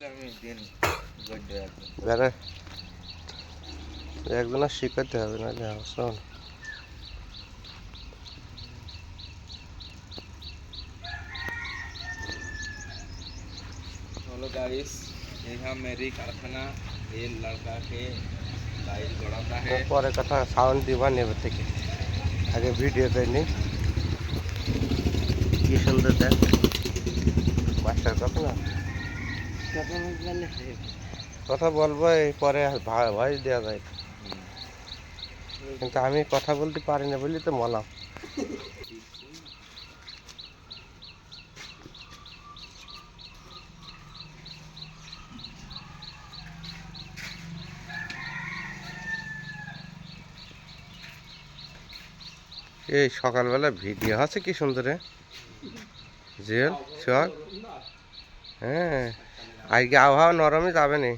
আমি দিন গড়ে রাখবো বেড়া একজনের শিখাতে হবে না শোন हेलो गाइस यहाँ मेरी कारखाना ये लड़का के लाइट बढ़ाता है পরে কথা সাউন্ড দিবা নেবে থেকে আগে ভিডিও করে নি কি সুন্দর দেখ মাস্টার কথা না কথা বলব, এই পরে ভয়েস দেওয়া যায়। কিন্তু আমি কথা বলতে পারি না বলি তো মলাম। এই সকালবেলা ভিডিও আছে কি সুন্দরে? জেল চক। হ্যাঁ। আজকে আবহাওয়া নরমই যাবে নি।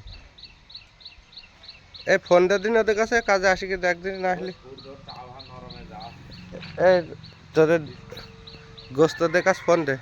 এই ফোন দিয়ে দিন ওদের কাছে, কাজে আসি কি দেখ দিন না আসলে। এই তোদের গোস্তদের কাছে ফোন দে।